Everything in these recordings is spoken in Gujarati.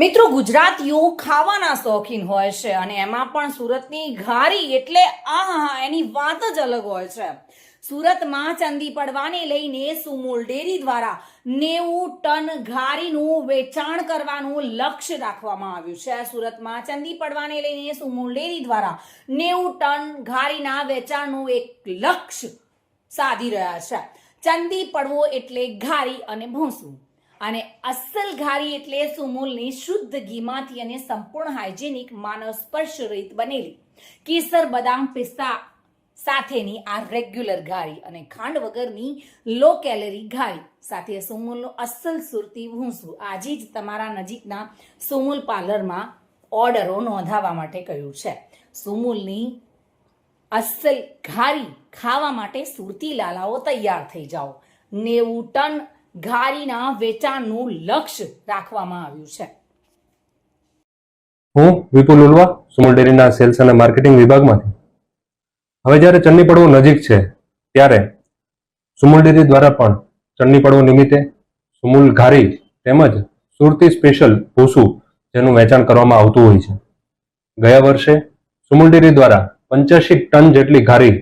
મિત્રો ગુજરાતીઓ ખાવાના શોખીન હોય છે અને એમાં પણ સુરતની ઘારી એટલે આહા, એની વાત જ અલગ હોય છે. સુરતમાં ચંદી પડવાને લઈને સુમૂલ ડેરી દ્વારા નેવું ટન ઘારીનું વેચાણ કરવાનું લક્ષ્ય રાખવામાં આવ્યું છે. સુરતમાં ચંદી પડવાને લઈને સુમૂલ ડેરી દ્વારા નેવું ટન ઘારીના વેચાણનું એક લક્ષ્ય સાધી રહ્યા છે. ચંદી પડવો એટલે ઘારી અને ભોંસવું. અને અસલ ઘારી એટલે સુમૂલની શુદ્ધ ઘીમાંથી અને સંપૂર્ણ હાઇજેનિક માનવ સ્પર્શ રહિત બનેલી. કેસર, બદામ, પિસ્તા સાથેની આ રેગ્યુલર ઘારી અને ખાંડ વગરની લો કેલરી ઘારી સાથે સુમૂલનું અસલ સુરતી ભૂંસવું આજે જ તમારા નજીકના સુમૂલ પાર્લરમાં ઓર્ડરો નોંધાવવા માટે કહ્યું છે. સુમૂલની અસલ ઘારી ખાવા માટે સુરતી લાલાઓ તૈયાર થઈ જાઓ. નેવું ટન ઘારીના વેચાણનું લક્ષ્ય રાખવામાં આવ્યું છે. હું વિપુલ ઉલવા સુમલ ડેરીના સેલ્સ અને માર્કેટિંગ વિભાગમાંથી. હવે જ્યારે ચન્ની પડવો નજીક છે, ત્યારે સુમુલ ડેરી દ્વારા પણ ચન્ની પડવો નિમિત્તે સુમુલ ઘારી તેમજ સુરતી સ્પેશિયલ ભૂસું જેનું વેચાણ કરવામાં આવતું હોય છે. ગયા વર્ષે સુમુલ ડેરી દ્વારા પંચ્યાસી ટન જેટલી ઘારી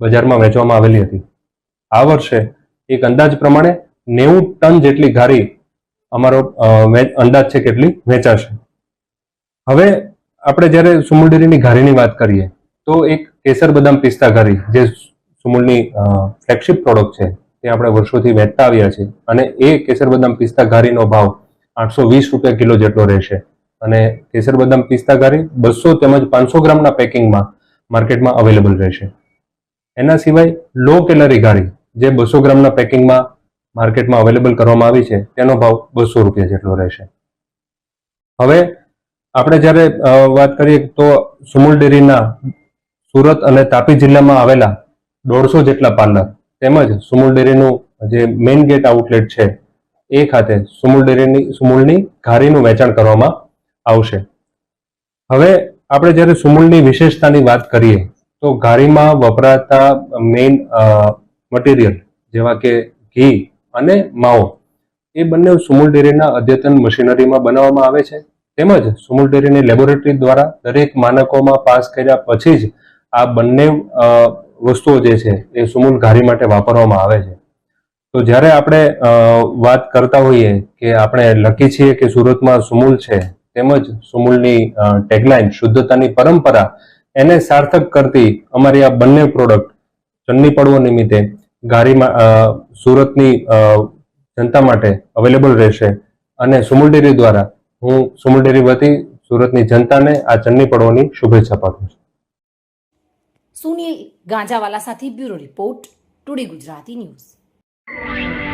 બજારમાં વેચવામાં આવેલી હતી. આ વર્ષે એક અંદાજ પ્રમાણે નેવું ટન જેટલી ઘારી અમારો અંદાજ છે કેટલી વેચાશે. હવે આપણે જ્યારે સુમુલડેરીની ઘારીની વાત કરીએ, તો એક કેસર બદામ પિસ્તા ઘારી, જે સુમુલની ફ્લેગશિપ પ્રોડક્ટ છે, તે આપણે વર્ષોથી વેચતા આવ્યા છે અને એ કેસર બદામ પિસ્તા ઘારીનો ભાવ આઠસો વીસ રૂપિયા કિલો જેટલો રહેશે. અને કેસર બદામ પિસ્તા ઘારી બસો તેમજ પાંચસો ગ્રામના પેકિંગમાં માર્કેટમાં અવેલેબલ રહેશે. એના સિવાય લો કેલરી ઘારી, જે બસો ગ્રામના પેકિંગમાં માર્કેટમાં અવેલેબલ કરવામાં આવી છે, તેનો ભાવ બસો રૂપિયા જેટલો રહેશે. હવે આપણે જ્યારે વાત કરીએ તો સુમુલ ડેરીના સુરત અને તાપી જિલ્લામાં આવેલા દોઢસો જેટલા પાર્લર તેમજ સુમુલ ડેરીનું જે મેઇન ગેટ આઉટલેટ છે, એ ખાતે સુમુલ ડેરીની, સુમુલની ઘારીનું વેચાણ કરવામાં આવશે. હવે આપણે જ્યારે સુમુલની વિશેષતાની વાત કરીએ, તો ઘારીમાં વપરાતા મેઇન મટીરિયલ જેવા કે ઘી અને માઓ એ બંને સુમુલ ડેરીના અદ્યતન મશીનરીમાં બનાવવામાં આવે છે. તેમજ સુમુલ ડેરીની લેબોરેટરી દ્વારા દરેક માનકોમાં પાસ કર્યા પછી જ આ બંને વસ્તુઓ જે છે એ સુમુલ ઘારી માટે વાપરવામાં આવે છે. તો જ્યારે આપણે વાત કરતા હોઈએ કે આપણે લખી છીએ કે સુરતમાં સુમુલ છે, તેમજ સુમુલની ટેગલાઇન શુદ્ધતાની પરંપરા એને સાર્થક કરતી અમારી આ બંને પ્રોડક્ટ ચન્ની પડવો નિમિત્તે અ, સુરતની જનતા માટે અવેલેબલ રહેશે. અને સુમુલ ડેરી દ્વારા હું સુમુલ ડેરી વતી સુરતની જનતાને આ ચન્ની પડવાની શુભેચ્છા પાઠવું છું. સુનિલ ગાંજાવાલા સાથે bureau report today Gujarati news.